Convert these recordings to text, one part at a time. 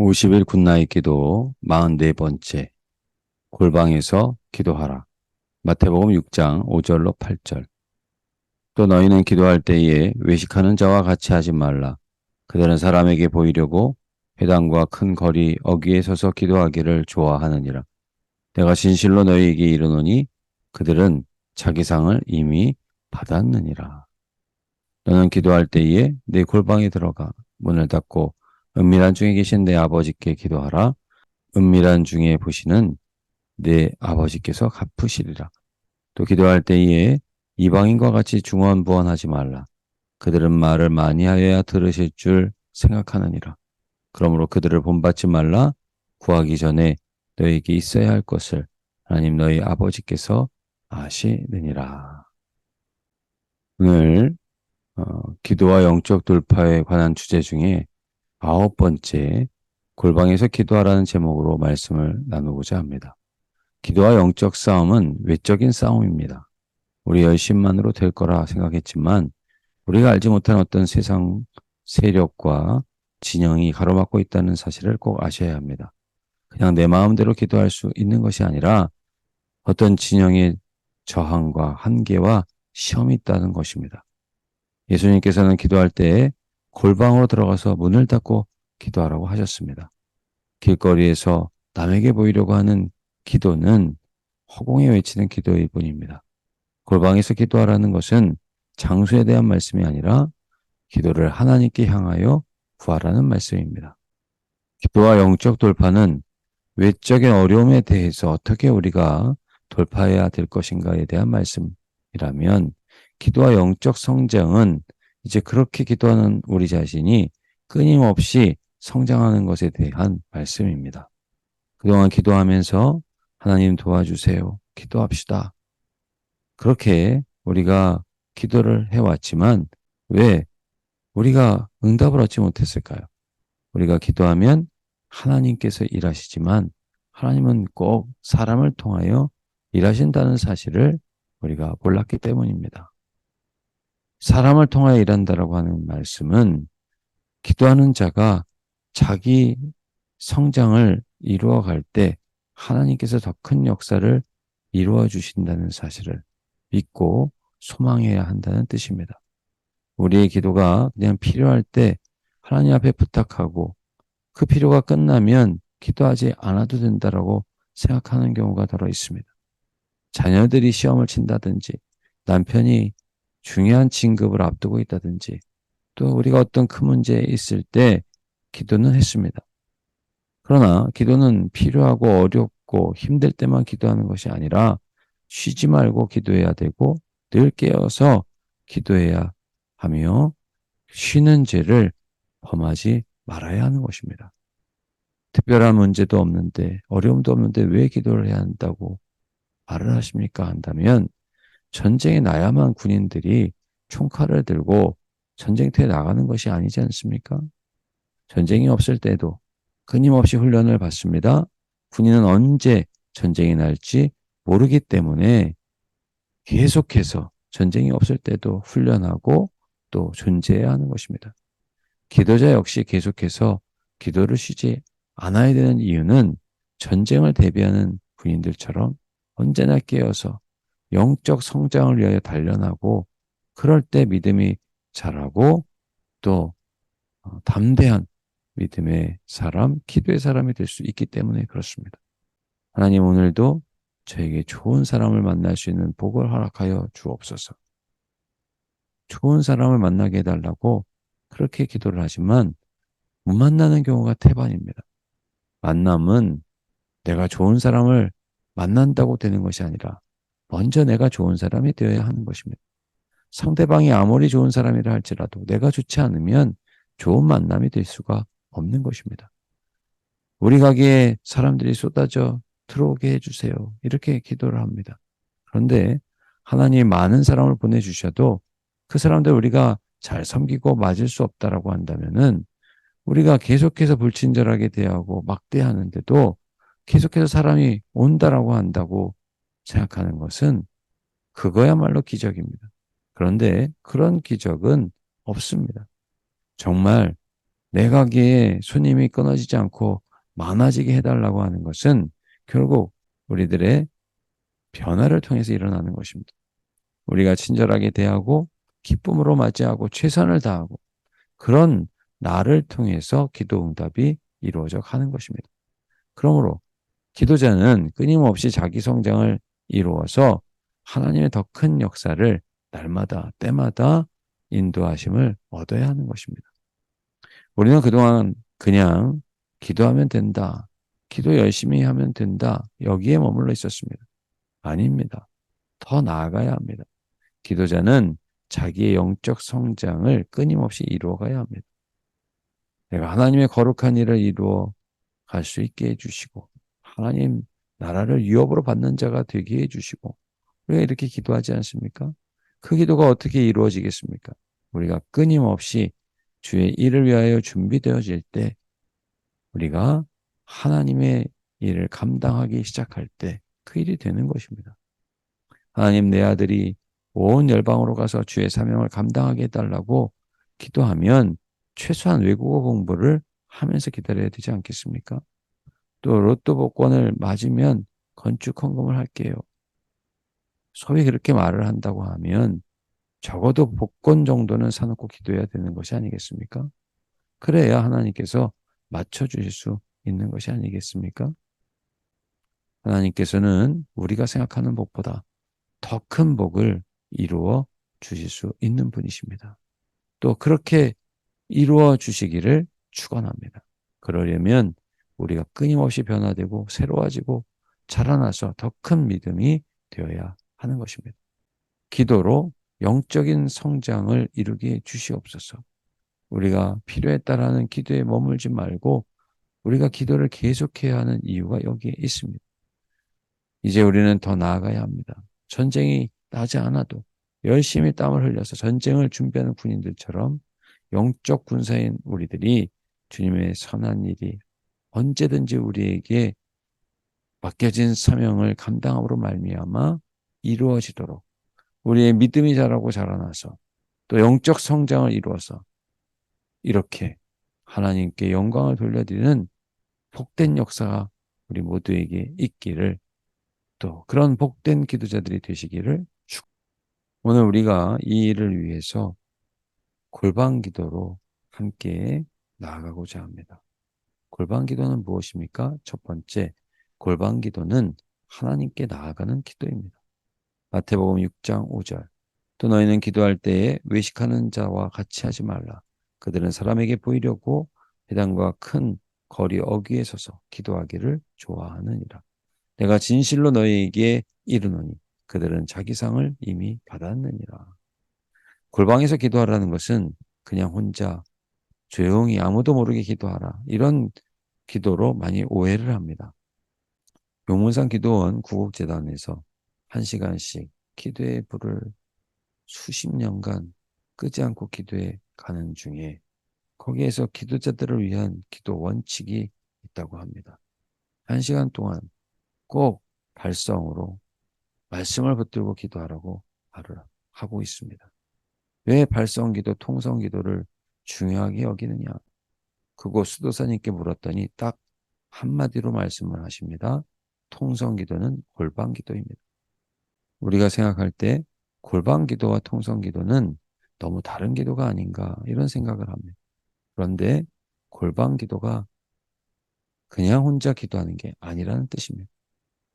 50일 굿나잇 기도 44번째 골방에서 기도하라. 마태복음 6장 5절로 8절 또 너희는 기도할 때에 외식하는 자와 같이 하지 말라. 그들은 사람에게 보이려고 회당과 큰 거리 어귀에 서서 기도하기를 좋아하느니라. 내가 진실로 너희에게 이르노니 그들은 자기 상을 이미 받았느니라. 너는 기도할 때에 내 골방에 들어가 문을 닫고 은밀한 중에 계신 내 아버지께 기도하라. 은밀한 중에 보시는 내 아버지께서 갚으시리라. 또 기도할 때에 이방인과 같이 중언부언하지 말라. 그들은 말을 많이 하여야 들으실 줄 생각하느니라. 그러므로 그들을 본받지 말라. 구하기 전에 너에게 있어야 할 것을 하나님 너희 아버지께서 아시느니라. 오늘 어, 기도와 영적 돌파에 관한 주제 중에 아홉 번째 골방에서 기도하라는 제목으로 말씀을 나누고자 합니다. 기도와 영적 싸움은 외적인 싸움입니다. 우리 열심만으로 될 거라 생각했지만 우리가 알지 못한 어떤 세상 세력과 진영이 가로막고 있다는 사실을 꼭 아셔야 합니다. 그냥 내 마음대로 기도할 수 있는 것이 아니라 어떤 진영의 저항과 한계와 시험이 있다는 것입니다. 예수님께서는 기도할 때에 골방으로 들어가서 문을 닫고 기도하라고 하셨습니다. 길거리에서 남에게 보이려고 하는 기도는 허공에 외치는 기도일 뿐입니다. 골방에서 기도하라는 것은 장소에 대한 말씀이 아니라 기도를 하나님께 향하여 구하라는 말씀입니다. 기도와 영적 돌파는 외적인 어려움에 대해서 어떻게 우리가 돌파해야 될 것인가에 대한 말씀이라면 기도와 영적 성장은 이제 그렇게 기도하는 우리 자신이 끊임없이 성장하는 것에 대한 말씀입니다. 그동안 기도하면서 하나님 도와주세요. 기도합시다. 그렇게 우리가 기도를 해왔지만 왜 우리가 응답을 얻지 못했을까요? 우리가 기도하면 하나님께서 일하시지만 하나님은 꼭 사람을 통하여 일하신다는 사실을 우리가 몰랐기 때문입니다. 사람을 통하여 일한다라고 하는 말씀은 기도하는 자가 자기 성장을 이루어갈 때 하나님께서 더 큰 역사를 이루어 주신다는 사실을 믿고 소망해야 한다는 뜻입니다. 우리의 기도가 그냥 필요할 때 하나님 앞에 부탁하고 그 필요가 끝나면 기도하지 않아도 된다라고 생각하는 경우가 더러 있습니다. 자녀들이 시험을 친다든지 남편이 중요한 진급을 앞두고 있다든지 또 우리가 어떤 큰 문제에 있을 때 기도는 했습니다. 그러나 기도는 필요하고 어렵고 힘들 때만 기도하는 것이 아니라 쉬지 말고 기도해야 되고 늘 깨어서 기도해야 하며 쉬는 죄를 범하지 말아야 하는 것입니다. 특별한 문제도 없는데 어려움도 없는데 왜 기도를 해야 한다고 말을 하십니까? 한다면 전쟁에 나야만 군인들이 총칼을 들고 전쟁터에 나가는 것이 아니지 않습니까? 전쟁이 없을 때도 끊임없이 훈련을 받습니다. 군인은 언제 전쟁이 날지 모르기 때문에 계속해서 전쟁이 없을 때도 훈련하고 또 존재해야 하는 것입니다. 기도자 역시 계속해서 기도를 쉬지 않아야 되는 이유는 전쟁을 대비하는 군인들처럼 언제나 깨어서 영적 성장을 위하여 단련하고 그럴 때 믿음이 자라고 또 어, 담대한 믿음의 사람, 기도의 사람이 될 수 있기 때문에 그렇습니다. 하나님 오늘도 저에게 좋은 사람을 만날 수 있는 복을 허락하여 주옵소서. 좋은 사람을 만나게 해달라고 그렇게 기도를 하지만 못 만나는 경우가 태반입니다. 만남은 내가 좋은 사람을 만난다고 되는 것이 아니라 먼저 내가 좋은 사람이 되어야 하는 것입니다. 상대방이 아무리 좋은 사람이라 할지라도 내가 좋지 않으면 좋은 만남이 될 수가 없는 것입니다. 우리 가게에 사람들이 쏟아져 들어오게 해주세요. 이렇게 기도를 합니다. 그런데 하나님 많은 사람을 보내주셔도 그 사람들 우리가 잘 섬기고 맞을 수 없다라고 한다면은 우리가 계속해서 불친절하게 대하고 막대하는데도 계속해서 사람이 온다라고 한다고 생각하는 것은 그거야말로 기적입니다. 그런데 그런 기적은 없습니다. 정말 내가기에 손님이 끊어지지 않고 많아지게 해달라고 하는 것은 결국 우리들의 변화를 통해서 일어나는 것입니다. 우리가 친절하게 대하고 기쁨으로 맞이하고 최선을 다하고 그런 나를 통해서 기도 응답이 이루어져 가는 것입니다. 그러므로 기도자는 끊임없이 자기 성장을 이루어서 하나님의 더 큰 역사를 날마다 때마다 인도하심을 얻어야 하는 것입니다. 우리는 그동안 그냥 기도하면 된다. 기도 열심히 하면 된다. 여기에 머물러 있었습니다. 아닙니다. 더 나아가야 합니다. 기도자는 자기의 영적 성장을 끊임없이 이루어가야 합니다. 내가 하나님의 거룩한 일을 이루어 갈 수 있게 해주시고, 하나님 나라를 유업으로 받는 자가 되게 해주시고, 우리가 이렇게 기도하지 않습니까? 그 기도가 어떻게 이루어지겠습니까? 우리가 끊임없이 주의 일을 위하여 준비되어질 때, 우리가 하나님의 일을 감당하기 시작할 때, 그 일이 되는 것입니다. 하나님 내 아들이 온 열방으로 가서 주의 사명을 감당하게 해달라고 기도하면 최소한 외국어 공부를 하면서 기다려야 되지 않겠습니까? 또 로또 복권을 맞으면 건축 헌금을 할게요. 소위 그렇게 말을 한다고 하면 적어도 복권 정도는 사놓고 기도해야 되는 것이 아니겠습니까? 그래야 하나님께서 맞춰주실 수 있는 것이 아니겠습니까? 하나님께서는 우리가 생각하는 복보다 더 큰 복을 이루어 주실 수 있는 분이십니다. 또 그렇게 이루어 주시기를 축원합니다. 그러려면 우리가 끊임없이 변화되고 새로워지고 자라나서 더 큰 믿음이 되어야 하는 것입니다. 기도로 영적인 성장을 이루게 주시옵소서. 우리가 필요에 따라하는 기도에 머물지 말고 우리가 기도를 계속해야 하는 이유가 여기에 있습니다. 이제 우리는 더 나아가야 합니다. 전쟁이 나지 않아도 열심히 땀을 흘려서 전쟁을 준비하는 군인들처럼 영적 군사인 우리들이 주님의 선한 일이 언제든지 우리에게 맡겨진 사명을 감당함으로 말미암아 이루어지도록 우리의 믿음이 자라고 자라나서 또 영적 성장을 이루어서 이렇게 하나님께 영광을 돌려드리는 복된 역사가 우리 모두에게 있기를 또 그런 복된 기도자들이 되시기를 축. 오늘 우리가 이 일을 위해서 골방 기도로 함께 나아가고자 합니다. 골방 기도는 무엇입니까? 첫 번째, 골방 기도는 하나님께 나아가는 기도입니다. 마태복음 6장 5절. 또 너희는 기도할 때에 외식하는 자와 같이 하지 말라. 그들은 사람에게 보이려고 회당과 큰 거리 어귀에 서서 기도하기를 좋아하느니라. 내가 진실로 너희에게 이르노니 그들은 자기 상을 이미 받았느니라. 골방에서 기도하라는 것은 그냥 혼자 조용히 아무도 모르게 기도하라. 이런 기도로 많이 오해를 합니다. 용문산 기도원 구국재단에서 한 시간씩 기도의 불을 수십 년간 끄지 않고 기도해 가는 중에 거기에서 기도자들을 위한 기도 원칙이 있다고 합니다. 한 시간 동안 꼭 발성으로 말씀을 붙들고 기도하라고 말을 하고 있습니다. 왜 발성 기도, 통성 기도를 중요하게 여기느냐? 그곳 수도사님께 물었더니 딱 한마디로 말씀을 하십니다. 통성 기도는 골방 기도입니다. 우리가 생각할 때 골방 기도와 통성 기도는 너무 다른 기도가 아닌가 이런 생각을 합니다. 그런데 골방 기도가 그냥 혼자 기도하는 게 아니라는 뜻입니다.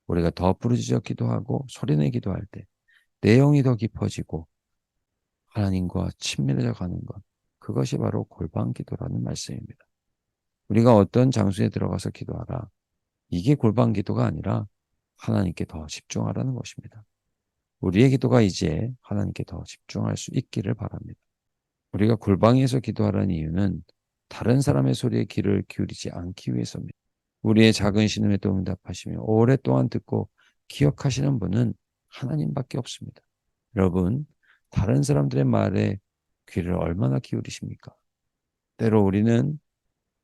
우리가 더 부르짖어 기도하고 소리내 기도할 때 내용이 더 깊어지고 하나님과 친밀해져 가는 것 그것이 바로 골방 기도라는 말씀입니다. 우리가 어떤 장소에 들어가서 기도하라. 이게 골방 기도가 아니라 하나님께 더 집중하라는 것입니다. 우리의 기도가 이제 하나님께 더 집중할 수 있기를 바랍니다. 우리가 골방에서 기도하라는 이유는 다른 사람의 소리에 귀를 기울이지 않기 위해서입니다. 우리의 작은 신음에도 응답하시며 오랫동안 듣고 기억하시는 분은 하나님밖에 없습니다. 여러분, 다른 사람들의 말에 귀를 얼마나 기울이십니까? 때로 우리는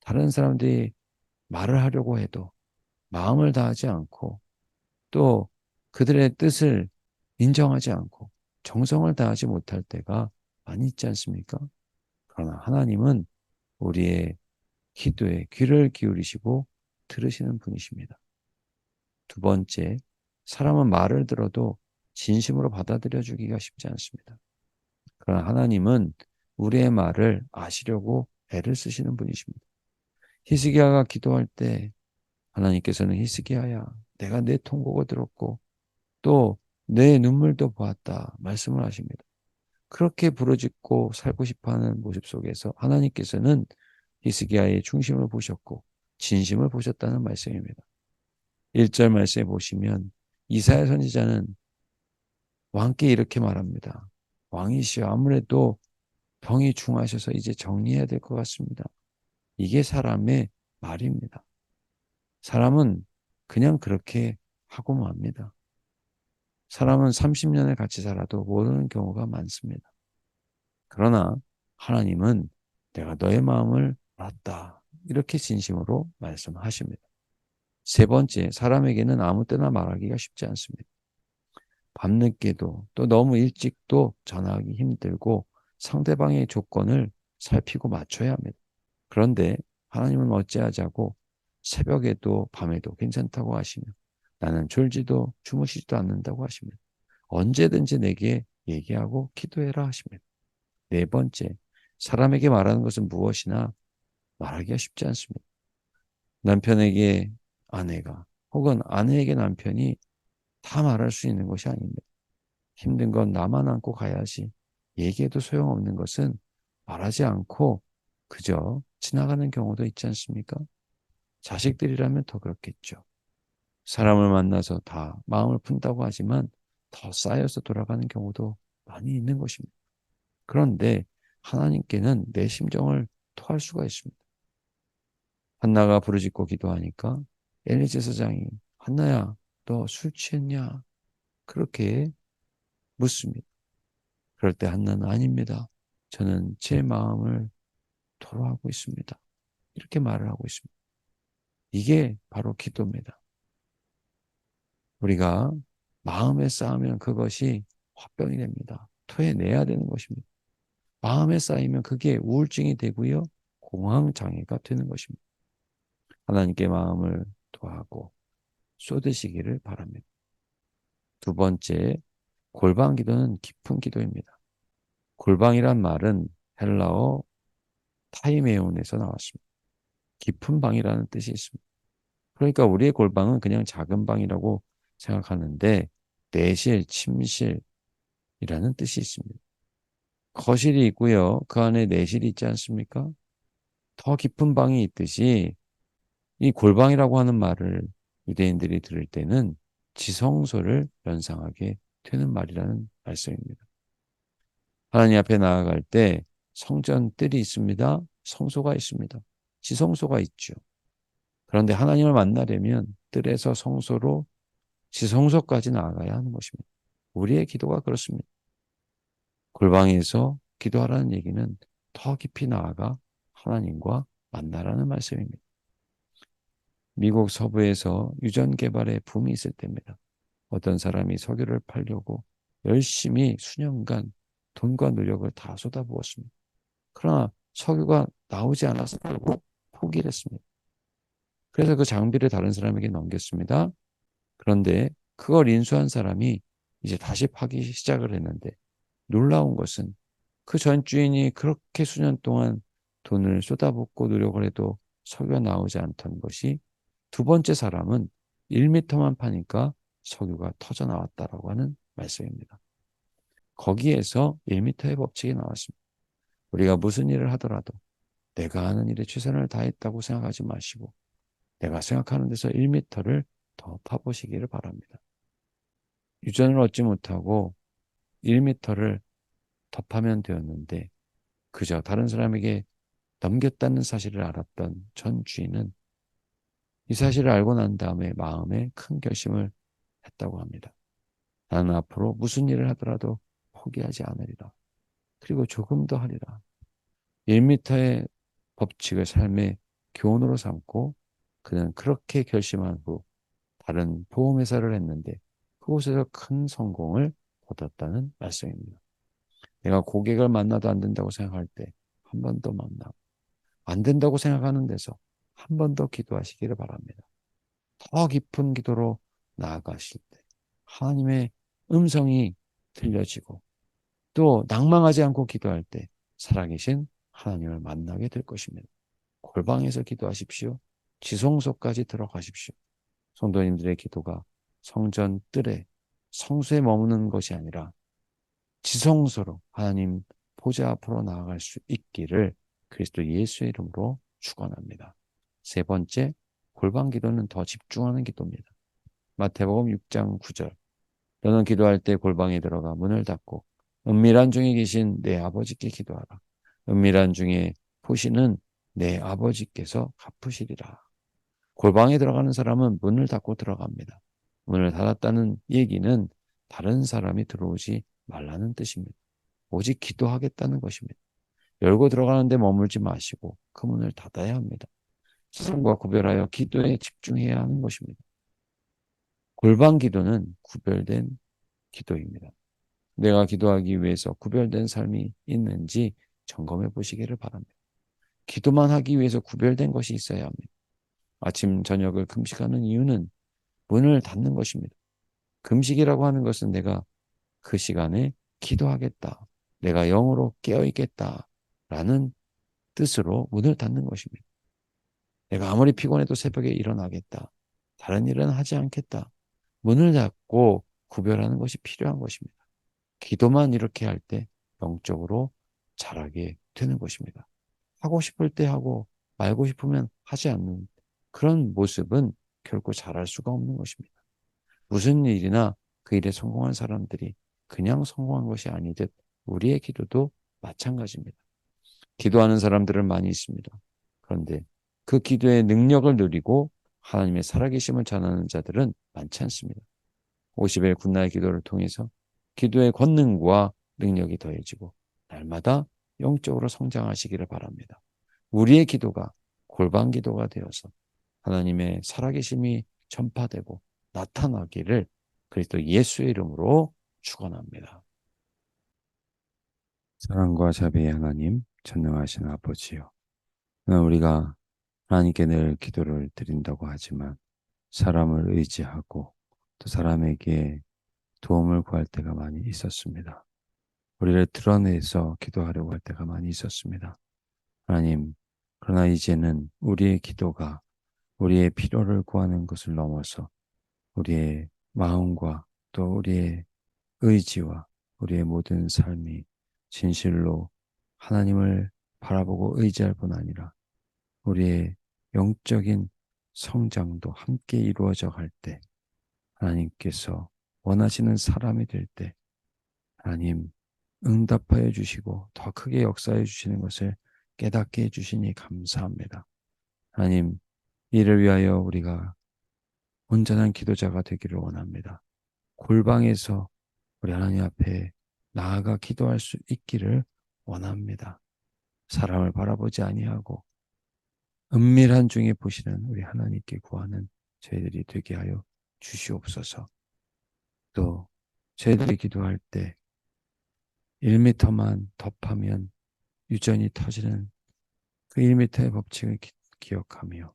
다른 사람들이 말을 하려고 해도 마음을 다하지 않고 또 그들의 뜻을 인정하지 않고 정성을 다하지 못할 때가 많이 있지 않습니까? 그러나 하나님은 우리의 기도에 귀를 기울이시고 들으시는 분이십니다. 두 번째, 사람은 말을 들어도 진심으로 받아들여 주기가 쉽지 않습니다. 그러나 하나님은 우리의 말을 아시려고 애를 쓰시는 분이십니다. 히스기야가 기도할 때 하나님께서는 히스기야야 내가 내 통곡을 들었고 또 내 눈물도 보았다 말씀을 하십니다. 그렇게 부르짖고 살고 싶어하는 모습 속에서 하나님께서는 히스기야의 중심을 보셨고 진심을 보셨다는 말씀입니다. 1절 말씀에 보시면 이사야 선지자는 왕께 이렇게 말합니다. 왕이시여 아무래도 병이 중하셔서 이제 정리해야 될 것 같습니다. 이게 사람의 말입니다. 사람은 그냥 그렇게 하고 맙니다. 사람은 30년을 같이 살아도 모르는 경우가 많습니다. 그러나 하나님은 내가 너의 마음을 알았다. 이렇게 진심으로 말씀하십니다. 세 번째, 사람에게는 아무 때나 말하기가 쉽지 않습니다. 밤늦게도 또 너무 일찍도 전화하기 힘들고 상대방의 조건을 살피고 맞춰야 합니다. 그런데 하나님은 어찌하자고 새벽에도 밤에도 괜찮다고 하시며 나는 졸지도 주무시지도 않는다고 하십니다. 언제든지 내게 얘기하고 기도해라 하십니다. 네 번째, 사람에게 말하는 것은 무엇이나 말하기가 쉽지 않습니다. 남편에게 아내가 혹은 아내에게 남편이 다 말할 수 있는 것이 아닙니다. 힘든 건 나만 안고 가야지. 얘기해도 소용없는 것은 말하지 않고 그저 지나가는 경우도 있지 않습니까? 자식들이라면 더 그렇겠죠. 사람을 만나서 다 마음을 푼다고 하지만 더 쌓여서 돌아가는 경우도 많이 있는 것입니다. 그런데 하나님께는 내 심정을 토할 수가 있습니다. 한나가 부르짖고 기도하니까 엘리 제 사장이 한나야 너 술 취했냐? 그렇게 묻습니다. 그럴 때 한나는 아닙니다. 저는 제 마음을 토로하고 있습니다. 이렇게 말을 하고 있습니다. 이게 바로 기도입니다. 우리가 마음에 쌓으면 그것이 화병이 됩니다. 토해내야 되는 것입니다. 마음에 쌓이면 그게 우울증이 되고요. 공황장애가 되는 것입니다. 하나님께 마음을 토하고 쏟으시기를 바랍니다. 두 번째, 골방 기도는 깊은 기도입니다. 골방이란 말은 헬라어 타이메온에서 나왔습니다. 깊은 방이라는 뜻이 있습니다. 그러니까 우리의 골방은 그냥 작은 방이라고 생각하는데 내실, 침실이라는 뜻이 있습니다. 거실이 있고요. 그 안에 내실이 있지 않습니까? 더 깊은 방이 있듯이 이 골방이라고 하는 말을 유대인들이 들을 때는 지성소를 연상하게 되는 말이라는 말씀입니다. 하나님 앞에 나아갈 때 성전 뜰이 있습니다. 성소가 있습니다. 지성소가 있죠. 그런데 하나님을 만나려면 뜰에서 성소로 지성소까지 나아가야 하는 것입니다. 우리의 기도가 그렇습니다. 골방에서 기도하라는 얘기는 더 깊이 나아가 하나님과 만나라는 말씀입니다. 미국 서부에서 유전 개발의 붐이 있을 때입니다. 어떤 사람이 석유를 팔려고 열심히 수년간 돈과 노력을 다 쏟아부었습니다. 그러나 석유가 나오지 않아서 결국 포기를 했습니다. 그래서 그 장비를 다른 사람에게 넘겼습니다. 그런데 그걸 인수한 사람이 이제 다시 파기 시작을 했는데 놀라운 것은 그 전 주인이 그렇게 수년 동안 돈을 쏟아붓고 노력을 해도 석유가 나오지 않던 것이 두 번째 사람은 1미터만 파니까 석유가 터져 나왔다라고 하는 말씀입니다. 거기에서 1미터의 법칙이 나왔습니다. 우리가 무슨 일을 하더라도 내가 하는 일에 최선을 다했다고 생각하지 마시고 내가 생각하는 데서 1미터를 더 파보시기를 바랍니다. 유전을 얻지 못하고 1미터를 더 파면 되었는데 그저 다른 사람에게 넘겼다는 사실을 알았던 전 주인은 이 사실을 알고 난 다음에 마음에 큰 결심을 했다고 합니다. 나는 앞으로 무슨 일을 하더라도 포기하지 않으리라. 그리고 조금 더 하리라. 1미터의 법칙을 삶의 교훈으로 삼고 그는 그렇게 결심한 후 다른 보험회사를 했는데 그곳에서 큰 성공을 얻었다는 말씀입니다. 내가 고객을 만나도 안 된다고 생각할 때 한 번 더 만나고 안 된다고 생각하는 데서 한 번 더 기도하시기를 바랍니다. 더 깊은 기도로 나아가실 때 하나님의 음성이 들려지고 또 낭망하지 않고 기도할 때 살아계신 하나님을 만나게 될 것입니다. 골방에서 기도하십시오. 지성소까지 들어가십시오. 성도님들의 기도가 성전 뜰에 성수에 머무는 것이 아니라 지성소로 하나님 보좌 앞으로 나아갈 수 있기를 그리스도 예수의 이름으로 축원합니다. 세 번째, 골방 기도는 더 집중하는 기도입니다. 마태복음 6장 9절. 너는 기도할 때 골방에 들어가 문을 닫고 은밀한 중에 계신 내 아버지께 기도하라. 은밀한 중에 보시는 내 아버지께서 갚으시리라. 골방에 들어가는 사람은 문을 닫고 들어갑니다. 문을 닫았다는 얘기는 다른 사람이 들어오지 말라는 뜻입니다. 오직 기도하겠다는 것입니다. 열고 들어가는데 머물지 마시고 그 문을 닫아야 합니다. 세상과 구별하여 기도에 집중해야 하는 것입니다. 골방 기도는 구별된 기도입니다. 내가 기도하기 위해서 구별된 삶이 있는지 점검해 보시기를 바랍니다. 기도만 하기 위해서 구별된 것이 있어야 합니다. 아침, 저녁을 금식하는 이유는 문을 닫는 것입니다. 금식이라고 하는 것은 내가 그 시간에 기도하겠다. 내가 영으로 깨어있겠다. 라는 뜻으로 문을 닫는 것입니다. 내가 아무리 피곤해도 새벽에 일어나겠다. 다른 일은 하지 않겠다. 문을 닫고 구별하는 것이 필요한 것입니다. 기도만 이렇게 할 때 영적으로 자라게 되는 것입니다. 하고 싶을 때 하고 말고 싶으면 하지 않는 그런 모습은 결코 잘할 수가 없는 것입니다. 무슨 일이나 그 일에 성공한 사람들이 그냥 성공한 것이 아니듯 우리의 기도도 마찬가지입니다. 기도하는 사람들은 많이 있습니다. 그런데 그 기도의 능력을 누리고 하나님의 살아계심을 전하는 자들은 많지 않습니다. 50일 군나의 기도를 통해서 기도의 권능과 능력이 더해지고 날마다 영적으로 성장하시기를 바랍니다. 우리의 기도가 골방 기도가 되어서 하나님의 살아계심이 전파되고 나타나기를 그리스도 예수의 이름으로 축원합니다. 사랑과 자비의 하나님, 전능하신 아버지요. 우리가 하나님께 늘 기도를 드린다고 하지만 사람을 의지하고 또 사람에게 도움을 구할 때가 많이 있었습니다. 우리를 드러내서 기도하려고 할 때가 많이 있었습니다. 하나님, 그러나 이제는 우리의 기도가 우리의 필요를 구하는 것을 넘어서 우리의 마음과 또 우리의 의지와 우리의 모든 삶이 진실로 하나님을 바라보고 의지할 뿐 아니라 우리의 영적인 성장도 함께 이루어져 갈 때 하나님께서 원하시는 사람이 될 때 하나님 응답하여 주시고 더 크게 역사해 주시는 것을 깨닫게 해주시니 감사합니다. 하나님 이를 위하여 우리가 온전한 기도자가 되기를 원합니다. 골방에서 우리 하나님 앞에 나아가 기도할 수 있기를 원합니다. 사람을 바라보지 아니하고 은밀한 중에 보시는 우리 하나님께 구하는 저희들이 되게 하여 주시옵소서. 또 저희들이 기도할 때 1미터만 덮하면 유전이 터지는 그 1미터의 법칙을 기, 기억하며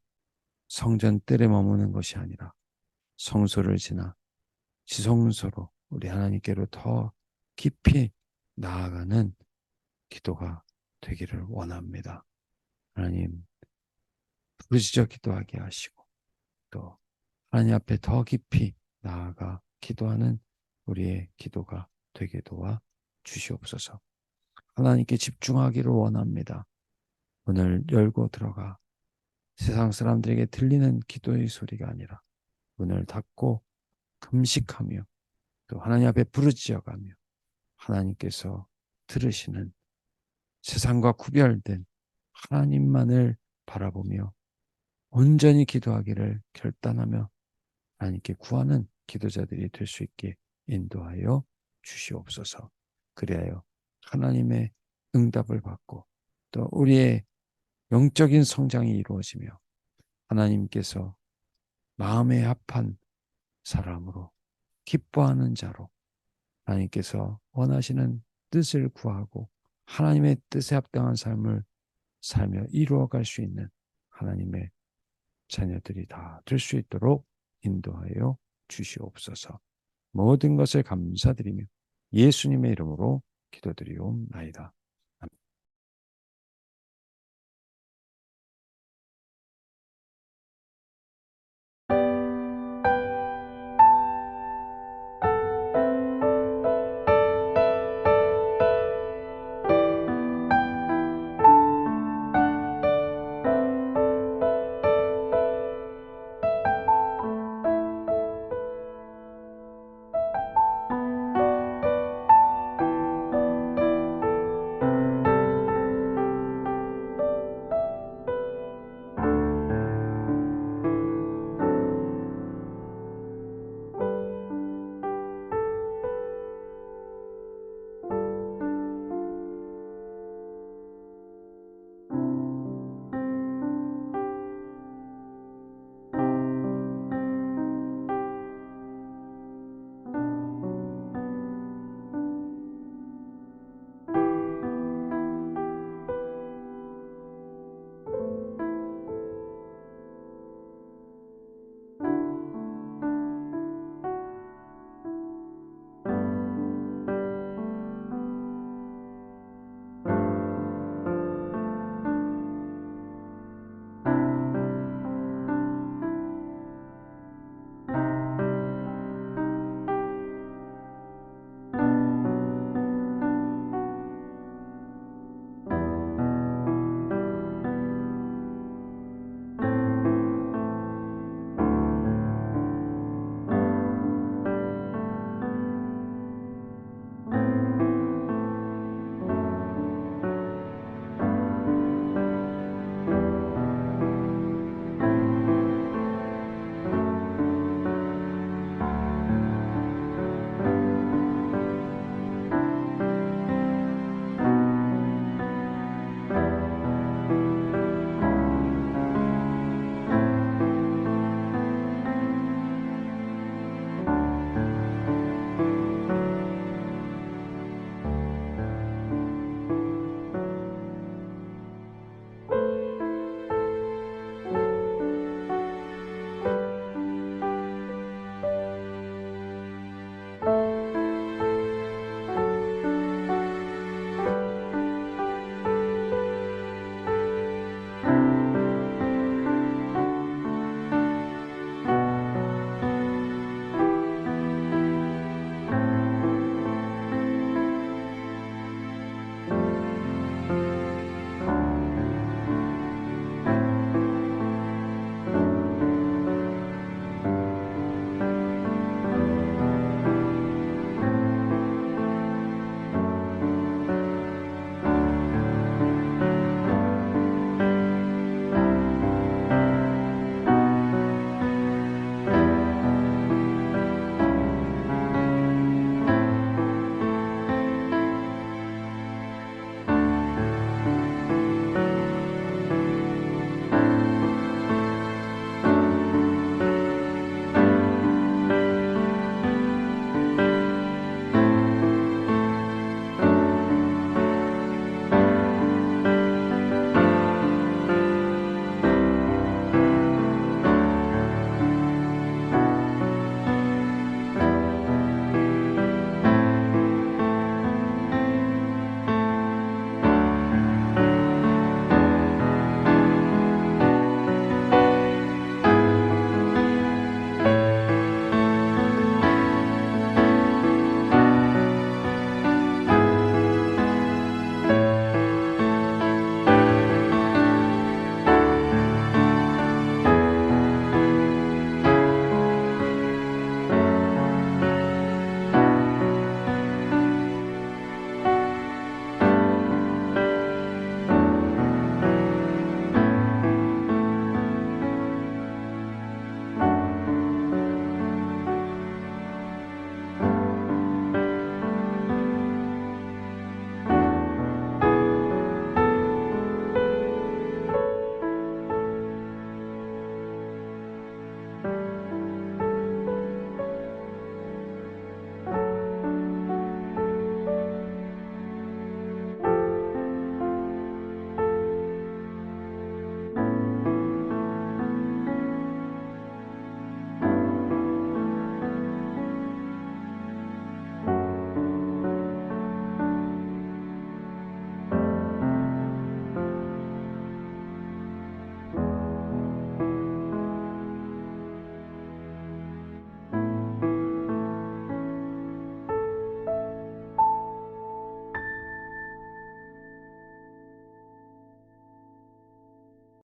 성전 뜰에 머무는 것이 아니라 성소를 지나 지성소로 우리 하나님께로 더 깊이 나아가는 기도가 되기를 원합니다. 하나님, 부르짖어 기도하게 하시고 또 하나님 앞에 더 깊이 나아가 기도하는 우리의 기도가 되게 도와 주시옵소서. 하나님께 집중하기를 원합니다. 문을 열고 들어가 세상 사람들에게 들리는 기도의 소리가 아니라 문을 닫고 금식하며 또 하나님 앞에 부르짖어가며 하나님께서 들으시는 세상과 구별된 하나님만을 바라보며 온전히 기도하기를 결단하며 하나님께 구하는 기도자들이 될 수 있게 인도하여 주시옵소서. 그리하여 하나님의 응답을 받고 또 우리의 영적인 성장이 이루어지며 하나님께서 마음에 합한 사람으로 기뻐하는 자로 하나님께서 원하시는 뜻을 구하고 하나님의 뜻에 합당한 삶을 살며 이루어갈 수 있는 하나님의 자녀들이 다 될 수 있도록 인도하여 주시옵소서. 모든 것을 감사드리며 예수님의 이름으로 기도드리옵나이다.